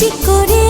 কি করে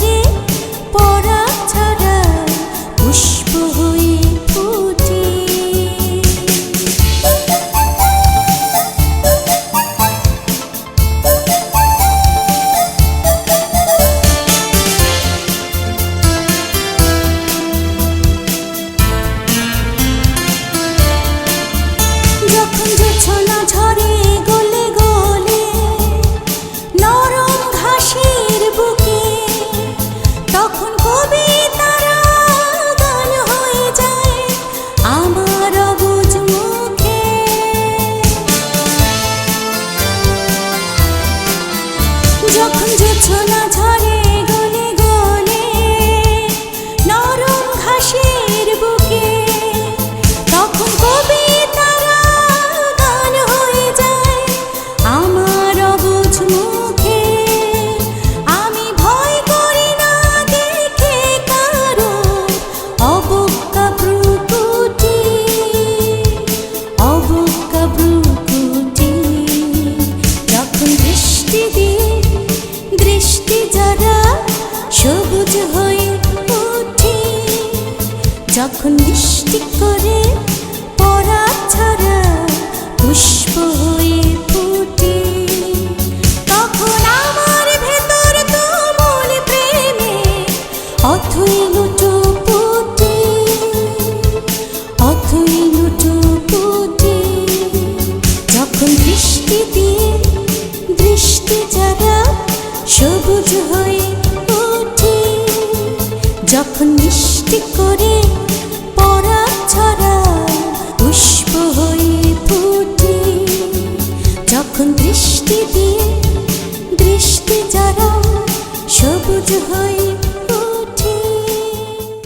তখন মিষ্টি করে পরা ছাড়া পুষ্প হয়ে ফুটে। তখন আমার ভেতর তুমুল প্রেমে অথই লুটো পুটে অথই লুটো পুটে যখন কৃষ্ণ যখন মিষ্টি করে পরা হয়ে যখন দৃষ্টি দিয়ে দৃষ্টি যারা সবুজ হয়ে